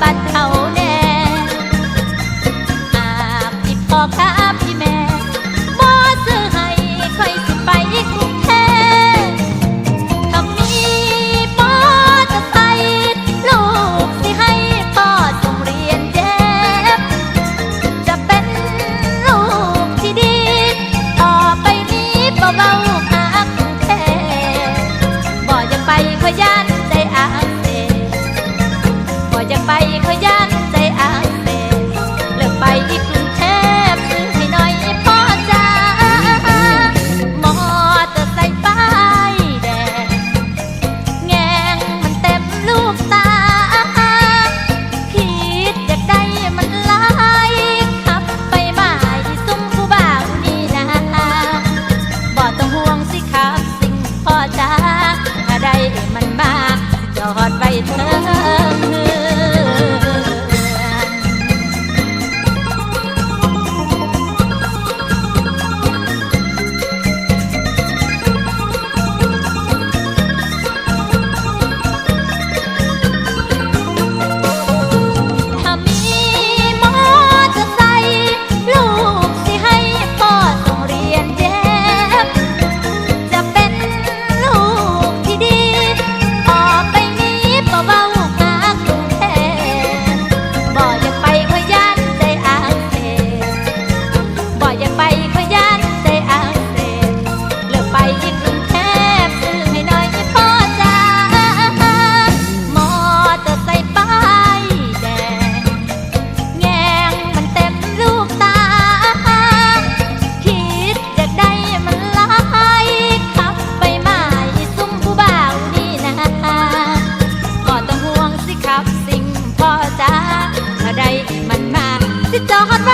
patria. ไปขยา ครับสิ่งพ่อจ้าเมื่อใดมันมาสิจอดว่า